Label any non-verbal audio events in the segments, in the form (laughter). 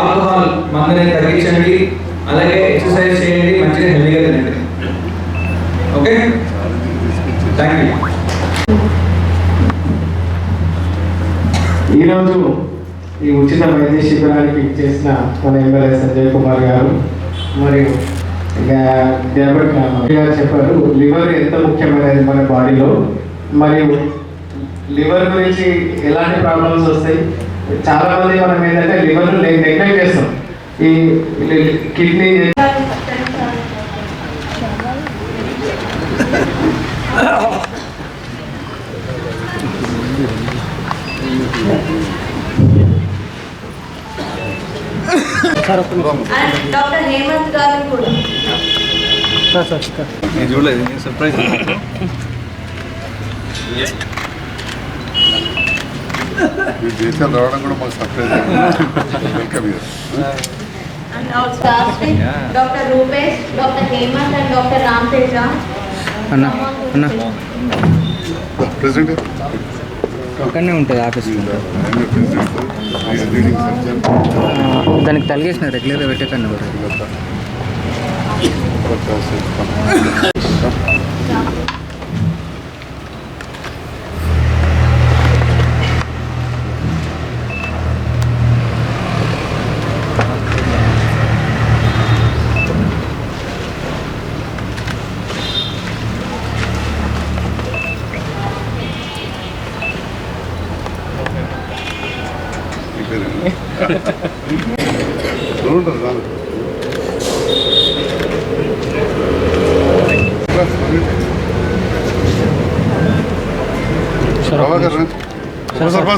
Alcohol మందుని తగ్గించండి అలాగే ఎక్సర్సైజ్ చేయండి మంచిగా హెల్దీగా తినండి. ఓకే? థ్యాంక్ యూ ఈరోజు ఈ ఉచిత వైద్య శిబిరానికి చేసిన మన ఎమ్మెల్యే సంజయ్ కుమార్ గారు మరియు గా- గారు చెప్పారు లివర్ ఎంత ముఖ్యమైనది మన బాడీలో మరియు లివర్ గురించి ఎలాంటి ప్రాబ్లమ్స్ వస్తాయి చాలా మంది మనం ఏంటంటే లివర్ నెగ్లెక్ట్ చేస్తాం. ఈ కిడ్నీ డాక్టర్ హేమంత్ గారు కూడా. నేను చూడలేదు సర్ప్రైజ్ (laughs) మీరు దేశాలు రావడం కూడా మాకు surprise welcome year and our staff doctor Rupesh doctor Hemanth and doctor Ram Teja అన్న. అన్న ప్రెసిడెంట్ అక్కడనే ఉంటుంది ఆఫీస్. ప్రెసిడెంట్ లీడింగ్ సర్జన్ దానికి తలిగేసిన రెగ్యులర్గా పెట్టేకన్నా కూడా. చూడండి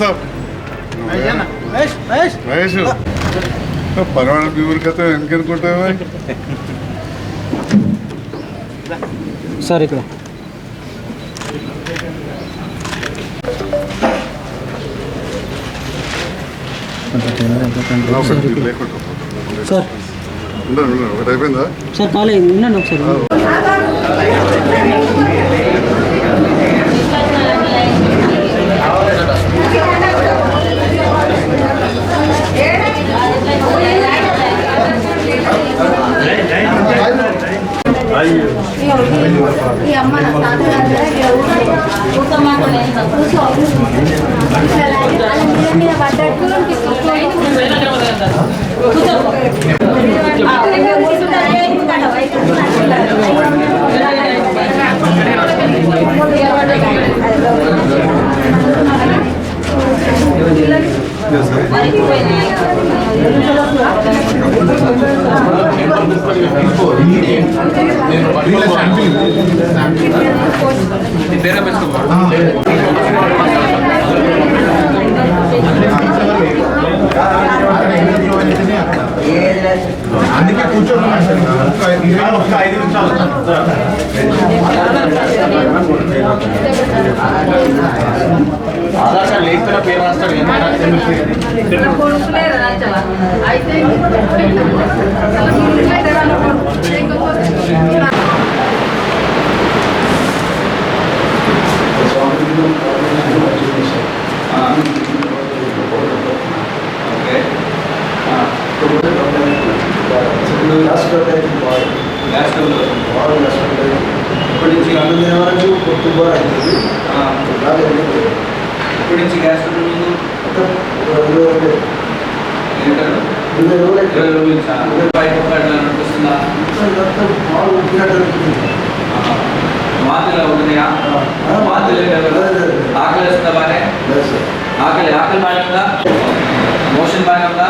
సాబ్ మహేష్ పర్వాడ మీ ఊరికైతే వెనకనుకుంటావా సార్ ఇక్కడ. సార్. ఉండండి ఒకటి అయిపోయిందా? సార్ కాలేదు ఉండండి ఒకసారి. అందుకే కూర్చోండి ఒక ఐదు నిమిషాలు ఇప్పటి నుంచి ఆ, ఇప్పటి నుంచి గ్యాస్ ట్రబుల్ ముందు లీటర్ నుంచి పైపు ఒక్కటి నడిపిస్తుందా మాతలు ఉన్నాయా మాతలు ఆకలి వేస్తుందా బాగానే ఆకలి ఆకలి బాగానే ఉందా మోషన్ బాగానే ఉందా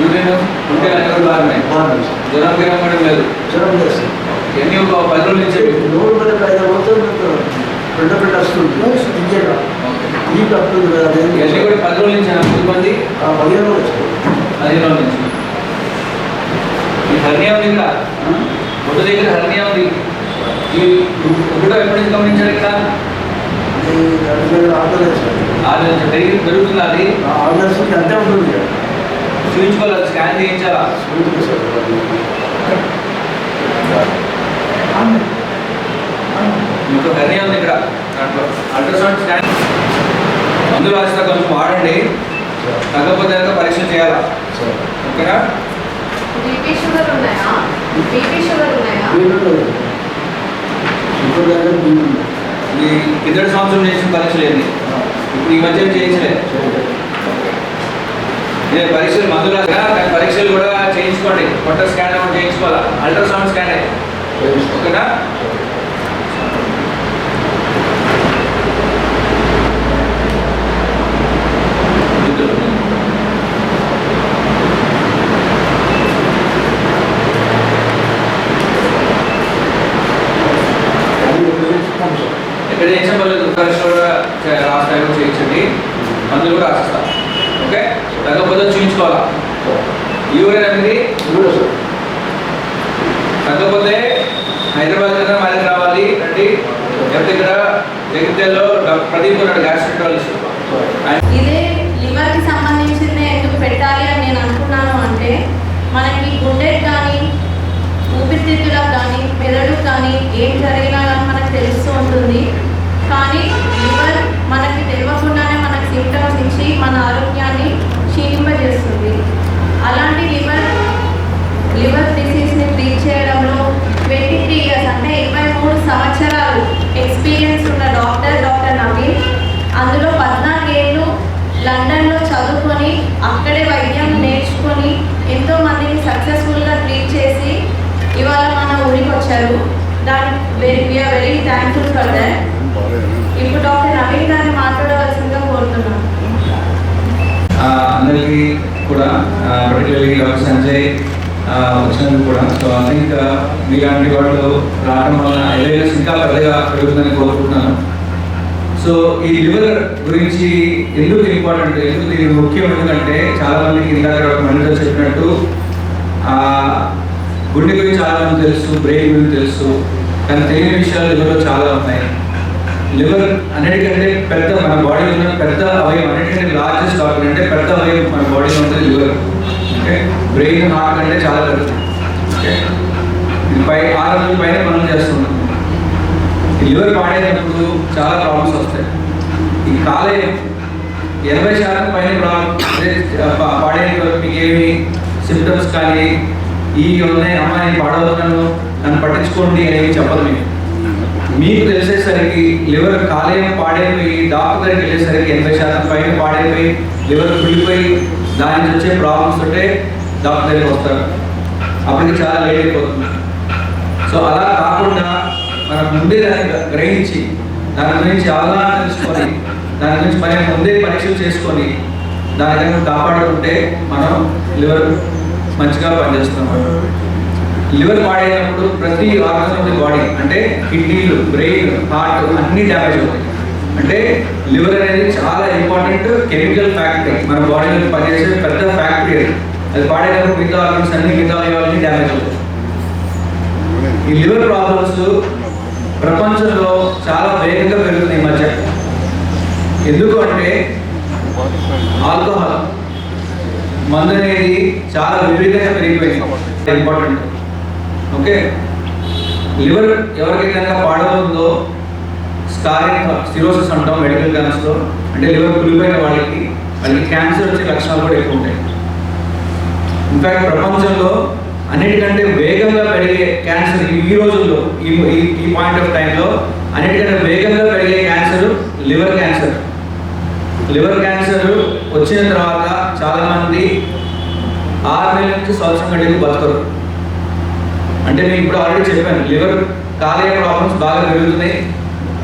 యూరిన్ ఉంటే అన్ని బాగున్నాయి జ్వరం గిరం కూడా లేదు ఎన్ని ఒక పది రోజుల నుంచి ఎన్ని కూడా పది రోజుల నుంచి ఎంతమంది మంది పదిహేను రోజుల నుంచి. ఈ హర్నియా ఉంది ఇక్కడ ఒడ్డు దగ్గర హర్నియా ఉంది. ఈ ఒకటో ఎప్పటి నుంచి గమనించారు ఇక్కడ? నుంచి పెరిగి పెరుగుతుంది అది? ఆర్డర్స్ అంతే ఉంటుంది చూపించుకోవాలి? స్కాన్ చేయించాలా? మీకు హెర్నియా ఉంది ఇక్కడ. దాంట్లో. అల్ట్రాసౌండ్ స్కాన్ మందు రాస్తా కొంచెం వాడండి. తగ్గకపోతే కనుక పరీక్ష చేయాలా? ఓకేనా? బీపీ షుగర్ ఉన్నాయా? బీపీ షుగర్ ఉన్నాయా? ఈ ఇద్దరు సంవత్సరం చేసిన పరీక్షలు ఏంది ఇప్పుడు ఈ మధ్య చేయించలేదు పరీక్షలు మందు రాగా కానీ పరీక్షలు కూడా చేయించుకోండి. కొత్త స్కాన్ చేయించుకోవాలా? Ultrasound scan. ఓకేనా ఎక్కడ చేయించిన పర్లేదు పరీక్ష కూడా చే- రాస్తాయి చేయించండి మందులు కూడా రాసిస్తా ఓకే తగ్గకపోతే చూపించుకోవాలా యూరిన్ అనేది తగ్గకపోతే హైదరాబాద్ కన్నా మళ్ళీ పెట్టి ఎంత ఇక్కడ జగిత్యాలో డాక్టర్ ప్రదీప్ ఉన్నాడు గ్యాస్ట్రికాలజిస్ట్ ఇదే లివర్కి సంబంధించిందే ఎందుకు పెట్టాలి అని నేను అనుకున్నాను అంటే మనకి గుండెకి కానీ ఊపిరితిత్తులకు కానీ మెదడు కానీ ఏం జరిగినా కానీ మనకు తెలుస్తూ ఉంటుంది. కానీ లివర్ మనకి తెలియకుండానే మనకు సిమ్టమ్స్ ఇచ్చి మన ఆరోగ్యాన్ని క్షీణింపజేస్తుంది. అలాంటి లివర్ లివర్ డిసీజ్ని ట్రీట్ చేయడం ట్వంటీ త్రీ ఇయర్స్ అంటే ఇరవై మూడు సంవత్సరాలు ఎక్స్పీరియన్స్ ఉన్న డాక్టర్ డాక్టర్ నవీన్ అందులో పద్నాలుగేళ్ళు లండన్లో చదువుకొని అక్కడే వైద్యం నేర్చుకొని ఎంతో మందిని సక్సెస్ఫుల్గా ట్రీట్ చేసి ఇవాళ మన ఊరికి వచ్చారు దానికి very we are very thankful for that ఇప్పుడు డాక్టర్ నవీన్ గారిని మాట్లాడవలసిందిగా కోరుతున్నాను. ఆ, అందరికీ కూడా పర్టికులర్లీ డాక్టర్ సంజయ్ వచ్చినందుకు కూడా. సో ఐ థింక్ మీలాంటి వాళ్ళు రావడం వల్ల అవేర్నెస్ ఇంకా పెద్దగా పెరుగుతుందని కోరుకుంటున్నాను. సో ఈ లివర్ గురించి ఎందుకు ఇంపార్టెంట్ ఎందుకు ఇది ముఖ్యం ఎందుకంటే చాలా మందికి ఇందాక మనిషి చెప్పినట్టు గుండె గురించి చాలా మంది తెలుసు బ్రెయిన్ గురించి తెలుసు కానీ తెలియని విషయాలు లివర్లో చాలా ఉన్నాయి. లివర్ అన్నిటికంటే పెద్ద మన బాడీలో ఉన్న పెద్ద అవయవం అన్నిటికంటే లార్జెస్ట్ ఆర్గన్ అంటే పెద్ద అవయవం మన బాడీలో ఉంటుంది లివర్. ఓకే? బ్రెయిన్ హార్ట్ అంటే చాలా పెద్ద ఓకే? పై ఆరు రోజుల పైన పనులు చేస్తున్నాం. లివర్ పాడైనప్పుడు చాలా ప్రాబ్లమ్స్ వస్తాయి. ఈ కాలే ఎనభై శాతం పైన ప్రాబ్లం పాడైన మీకు ఏమి సిమ్టమ్స్ కానీ ఈ ఉన్నాయి అమ్మాయి పాడవుతున్నాను నన్ను పట్టించుకోండి అనేవి చెప్పదు మీకు మీకు తెలిసేసరికి లివర్ కాలేయం పాడైపోయి డాక్టర్ దగ్గరికి వెళ్ళేసరికి ఎనభై శాతం పైన పాడైపోయి లివర్ కుళ్ళిపోయి దాని నుంచి వచ్చే ప్రాబ్లమ్స్ ఉంటే డాక్టర్ దగ్గరికి వస్తారు. అప్పటికి చాలా లేట్ అయిపోతుంది. సో అలా కాకుండా మనం ముందే దాన్ని గ్రహించి దాని గురించి అవగాహన తెలుసుకొని దాని గురించి మనం ముందే పరీక్షలు చేసుకొని దాని కనుక కాపాడుకుంటే మనం లివర్ మంచిగా పనిచేస్తున్నాం లివర్ పాడైనప్పుడు ప్రతి ఆర్గన్ ఆఫ్ ది బాడీ. అంటే కిడ్నీలు బ్రెయిన్ హార్ట్ అన్ని డ్యామేజ్ అవుతాయి. అంటే లివర్ అనేది చాలా ఇంపార్టెంట్ కెమికల్ ఫ్యాక్టరీ. మన బాడీలో పనిచేసే పెద్ద ఫ్యాక్టరీ అది. అది పాడైనప్పుడు మిగతా ఆర్గన్స్ అన్ని మిగతా అవయవాలన్నీ డ్యామేజ్ అవుతాయి. ఈ లివర్ ప్రాబ్లమ్స్ ప్రపంచంలో చాలా వేగంగా పెరుగుతున్నాయి ఈ మధ్య. ఎందుకు అంటే ఆల్కహాల్ మందు అనేది చాలా విపరీతంగా పెరిగిపోయింది. ఇంపార్టెంట్. ఓకే. లివర్ ఎవరికైతే కనుక పాడవుతుందో స్కారింగ్ సిరోసిస్ అంటాం మెడికల్ టర్మ్స్లో అంటే లివర్ కులిపోయిన వాళ్ళకి వాళ్ళకి క్యాన్సర్ వచ్చే లక్షణాలు కూడా ఎక్కువ ఉంటాయి. ఇన్ఫ్యాక్ట్ ప్రపంచంలో అన్నిటికంటే వేగంగా పెరిగే క్యాన్సర్ ఈ రోజుల్లో ఈ ఈ- పాయింట్ ఆఫ్ టైంలో అన్నిటికంటే వేగంగా పెరిగే cancer liver cancer. Liver cancer వచ్చిన తర్వాత చాలామంది ఆరు నెలల నుంచి సంవత్సరం గడికి బతకరు అంటే నేను ఇప్పుడు ఆల్రెడీ చెప్పాను లివర్ కాలేయ ప్రాబ్లమ్స్ బాగా పెరుగుతున్నాయి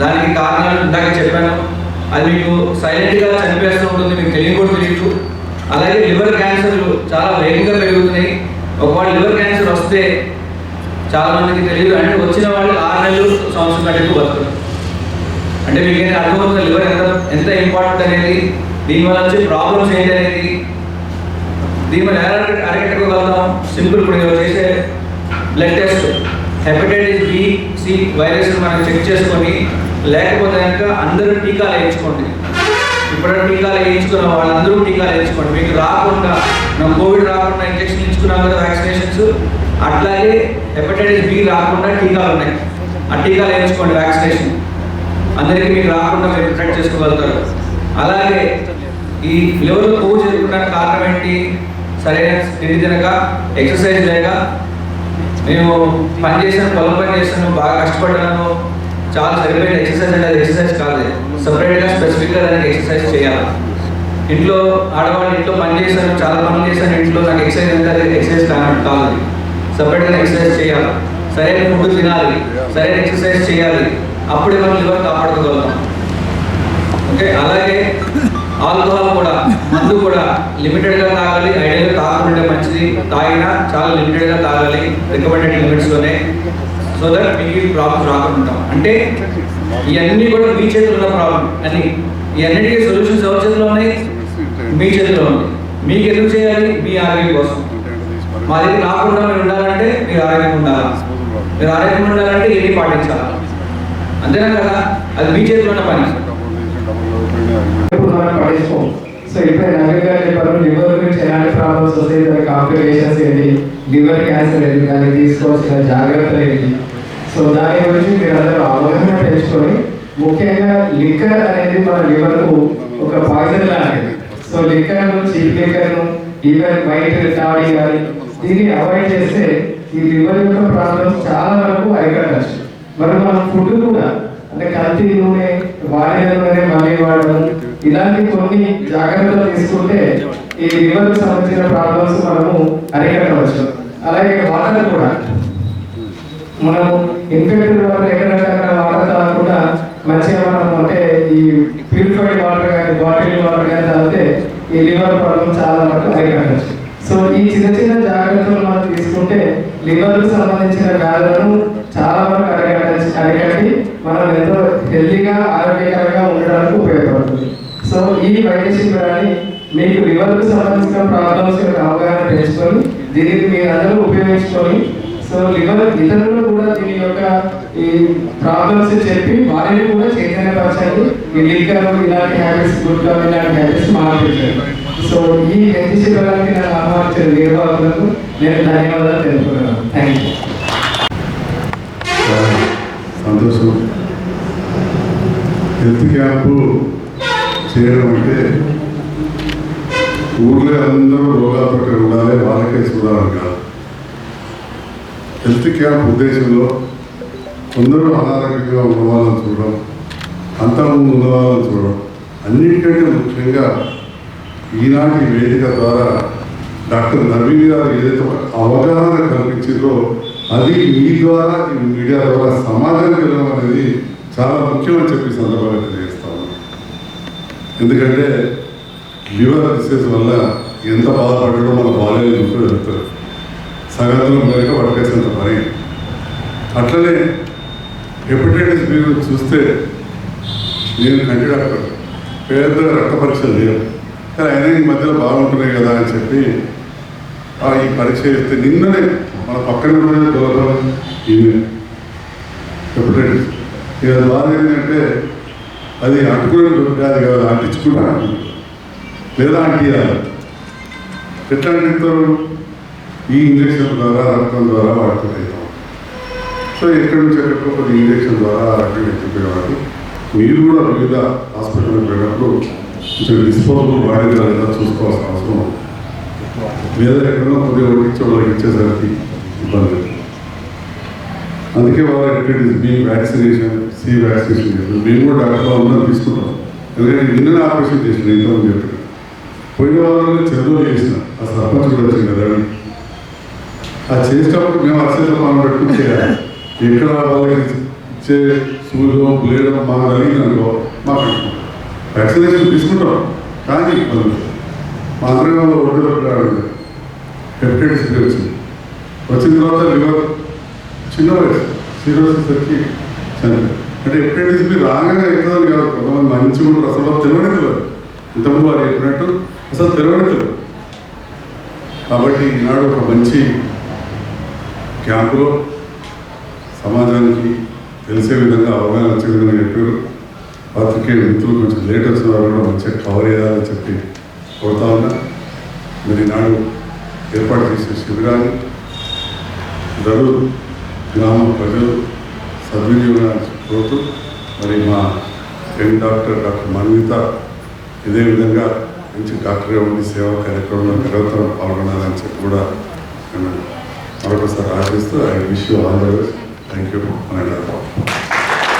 దానికి కారణాలు ఇందాక చెప్పాను అది మీకు సైలెంట్గా చనిపేస్తూ ఉంటుంది మీకు తెలియని కూడా తెలియదు అలాగే లివర్ క్యాన్సర్లు చాలా వేగంగా పెరుగుతున్నాయి ఒకవేళ లివర్ క్యాన్సర్ వస్తే చాలా మందికి తెలియదు అంటే వచ్చిన వాళ్ళు ఆరు నెలలు సంవత్సరం కంటే వస్తారు అంటే మీకు ఏంటి అర్థమవుతుంది లివర్ ఎంత ఎంత ఇంపార్టెంట్ అనేది దీనివల్ల వచ్చే ప్రాబ్లమ్స్ ఏంటి అనేది దీని వల్ల ఎలా అరికట్టుకోగలుగుతాం సింపుల్ ఇప్పుడు చేసే blood test hepatitis B C virus మనం చెక్ చేసుకొని లేకపోతే కనుక అందరూ టీకాలు వేయించుకోండి. ఇప్పుడు టీకాలు వేయించుకున్న వాళ్ళందరూ టీకాలు వేయించుకోండి. మీకు రాకుండా మనం కోవిడ్ రాకుండా ఇంజక్షన్ ఇచ్చుకున్నాం కదా వ్యాక్సినేషన్స్ అట్లాగే హెపటైటిస్ బి రాకుండా టీకాలు ఉన్నాయి. ఆ టీకాలు వేయించుకోండి వ్యాక్సినేషన్ అందరికీ మీకు రాకుండా మీరు ప్రొటెక్ట్ చేసుకోగలుగుతారు. అలాగే ఈ లివర్లో కొవ్వు జరుగుతున్న కారణం ఏంటి? సరైన తిండి తినక ఎక్సర్సైజ్ లేక మేము పని చేసాను పొలం పని చేసాను బాగా కష్టపడ్డాను. చాలా సరిపోయిన ఎక్సర్సైజ్ అంటే అది ఎక్సర్సైజ్ కాదు సపరేట్గా స్పెసిఫిక్గా దానికి ఎక్సర్సైజ్ చేయాలి. ఇంట్లో ఆడవాళ్ళు ఇంట్లో పని చేశాను చాలా పని చేశాను ఇంట్లో నాకు ఎక్సర్సైజ్ అంటే ఎక్సర్సైజ్ కాదు. కాదు సపరేట్గా ఎక్సర్సైజ్ చేయాలి. సరైన ఫుడ్ తినాలి. సరైన ఎక్సర్సైజ్ చేయాలి. అప్పుడే మనం లివర్ కాపాడుకోగలుగుతాం. ఓకే అలాగే ఆల్కహాల్ కూడా మందు కూడా లిమిటెడ్గా తాగాలి ఐడియల్గా తాగకుండా మంచిది. తాగినా చాలా లిమిటెడ్గా తాగాలి రికమెండెడ్ లిమిట్స్లోనే సో దట్ మీకు ప్రాబ్లమ్స్ రాకుండా అంటే ఇవన్నీ కూడా మీ చేతిలో ఉన్న ప్రాబ్లం అని ఇవన్నిటికీ సొల్యూషన్స్ ఎవరి చేతిలో ఉన్నాయి? మీ చేతిలో ఉంది. మీకు ఎందుకు చేయాలి? మీ ఆరోగ్యం కోసం. మా దగ్గర రాకుండా మీరు ఉండాలంటే మీరు ఆరోగ్యం ఉండాలి. మీరు ఆరోగ్యంగా ఉండాలంటే ఏది పాటించాలి. అంతేనా కదా? అది మీ చేతిలో ఉన్న పని. ఇప్పుడు మనం పడేసుకోం సో ఇప్పుడు నగర్ గారు చెప్పారు లివర్ గురించి ఎలాంటి ప్రాబ్లమ్స్ వస్తాయి దాని కాంప్లికేషన్స్ ఏంటి లివర్ క్యాన్సర్ ఏంటి దానికి తీసుకోవాల్సిన జాగ్రత్తలు ఏంటి. సో దాని గురించి మీరు అందరూ అవగాహన పెంచుకొని ముఖ్యంగా లిక్కర్ అనేది మన లివర్కు ఒక పాయిజన్ లాంటిది. So liquor cheap liquor even white తాడి కానీ దీన్ని అవాయిడ్ చేస్తే ఈ లివర్ యొక్క ప్రాబ్లమ్స్ చాలా వరకు అరికట్టచ్చు మరి మనం ఫుడ్ కూడా అంటే కల్తీ నూనె వాడిన నూనె మళ్ళీ వాడడం ఇలాంటి కొన్ని జాగ్రత్తలు తీసుకుంటే ఈ లివర్ సంబంధించిన ప్రాబ్లమ్స్ మనము అరికట్టవచ్చు. అలాగే వాటర్ కూడా. మనము ఇన్ఫెక్టెడ్ వాటర్ ఎక్కడెక్కడ వాటర్ తాగకుండా మంచిగా మనం అంటే ఈ ప్యూరిఫైడ్ వాటర్ కానీ బాటిల్ వాటర్ కానీ తాగితే ఈ లివర్ ప్రాబ్లం చాలా వరకు అరికట్టవచ్చు. సో ఈ చిన్న చిన్న జాగ్రత్తలు మనం తీసుకుంటే లివర్ సంబంధించిన వ్యాధులను చాలా వరకు అరికట్టచ్చు అరికట్టి మనం ఎంతో హెల్తీగా ఆరోగ్యకరంగా ఉండడానికి ఉపయోగపడుతుంది. సో ఈ వైద్య శిబిరాన్ని మీకు రివర్కు సంబంధించిన ప్రాబ్లమ్స్ యొక్క అవగాహన పెంచుకొని దీనికి అందరూ ఉపయోగించుకొని సో లివర్ ఇతరులు కూడా దీని యొక్క ఈ ప్రాబ్లమ్స్ చెప్పి వారిని కూడా చైతన్యపరచండి. ఈ లిక్కర్ ఇలాంటి హ్యాబిట్స్ గుడ్గా ఇలాంటి హ్యాబిట్స్ మార్పించండి సో ఈ హెల్త్ శిబిరానికి నేను ఆహ్వానించిన నిర్వాహకులకు నేను ధన్యవాదాలు తెలుపుకున్నాను థ్యాంక్ యూ సంతోషం. హెల్త్ క్యాంపు చేయడం అంటే ఊళ్ళో అందరూ రోగాలతో ఉండాలి వాళ్ళకే సుధారణ కాదు. హెల్త్ క్యాంప్ ఉద్దేశంలో కొందరు అనారోగ్యంగా ఉన్న చూడడం అంతకుముందు ఉన్న చూడడం అన్నిటికంటే ముఖ్యంగా ఈనాటి వేదిక ద్వారా డాక్టర్ నవీన్ గారు ఏదైతే ఒక అవగాహన కల్పించిందో అది మీ ద్వారా మీడియా ద్వారా సమాజానికి వెళ్ళడం అనేది చాలా ముఖ్యమని చెప్పి ఈ సందర్భంగా ఎందుకంటే లివర్ డిసీజ్ వల్ల ఎంత బాధపడడం మన బాల్యం చూస్తూ చెప్తారు సగంలో మేరకు పట్టుకేసినంత పని. అట్లనే హెపటైటిస్ బి చూస్తే నేను కంటి డాక్టర్ పేద రక్త పరీక్షలు చేయాలి కానీ అయినా ఈ మధ్యలో బాగుంటున్నాయి కదా అని చెప్పి ఆ ఈ పరీక్ష చేస్తే నిన్ననే మన పక్కన ఉన్న దూరం ఈమె హెపటైటిస్. ఇక ద్వారా ఏంటంటే అది అంటుకునే కాదు కాదు అంటించుకుంటా లేదా అంటియాలి ఎట్లా అంటిస్తారు ఈ ఇంజక్షన్ ద్వారా రక్తం ద్వారా వాడుతున్నాయి సో ఎక్కడి నుంచి ఎక్కడికో కొన్ని ఇంజక్షన్ ద్వారా రక్తం రకంగా మీరు కూడా వివిధ హాస్పిటల్కి వెళ్ళినప్పుడు కొంచెం డిస్పోజబుల్ బాడీ లేదా చూసుకోవాల్సిన అవసరం ఉంది. లేదా ఎక్కడో కొద్దిగా ఒకటిచ్చే వాళ్ళకి ఇచ్చేసరికి ఇబ్బంది. అందుకే వాళ్ళ hepatitis B vaccination C vaccination చేస్తారు మేము కూడా డాక్టర్ అందరం తీసుకుంటాం ఎందుకంటే నిన్న ఆపరేషన్ చేసిన ఇంతమంది చెప్పారు పోయిన వారంలో చదువు చేసిన ఆ సర్పంచ్ కూడా వచ్చింది కదా ఆ చేసేటప్పుడు మేము అక్షర మనం పెట్టుకుని చేయాలి. ఎక్కడ వాళ్ళకి ఇచ్చే సూర్యం బ్లేడం మాకు కలిగింది అనుకో మాకు వ్యాక్సినేషన్ తీసుకుంటాం. కానీ మనం మా అందరం ఒడ్డు హెపటైటిస్ బి వచ్చింది. వచ్చిన తర్వాత లివర్ చిన్న వయసు సీరోసిస్ వచ్చి చనిపోయింది. అంటే ఎప్పుడైతే చెప్పి రాగానే అవుతుందని కాదు. కొంతమంది మంచి ఉంటారు. అసలు వాళ్ళు ఇంతకుముందు వారు చెప్పినట్టు అసలు తెలియని కాబట్టి ఈనాడు ఒక మంచి క్యాంపులో సమాజానికి తెలిసే విధంగా అవగాహన వచ్చే విధంగా చెప్పారు. పత్రికే మిత్రులు కొంచెం లేట్ వచ్చిన వారు కూడా మంచిగా కవర్ చేయాలని చెప్పి కోరుతా ఉన్నా. మరి ఈనాడు ఏర్పాటు చేసే శిబిరాన్ని దరూర్ గ్రామ ప్రజలు సద్వినియోగానికి కోరుతూ మరి మా యంగ్ డాక్టర్ డాక్టర్ మన్విత ఇదే విధంగా మంచి డాక్టర్గా ఉండి సేవా కార్యక్రమంలో నిరంతరం పాల్గొనాలని చెప్పి కూడా నేను మరొకసారి ఆశిస్తూ I wish you all the best. Thank you మన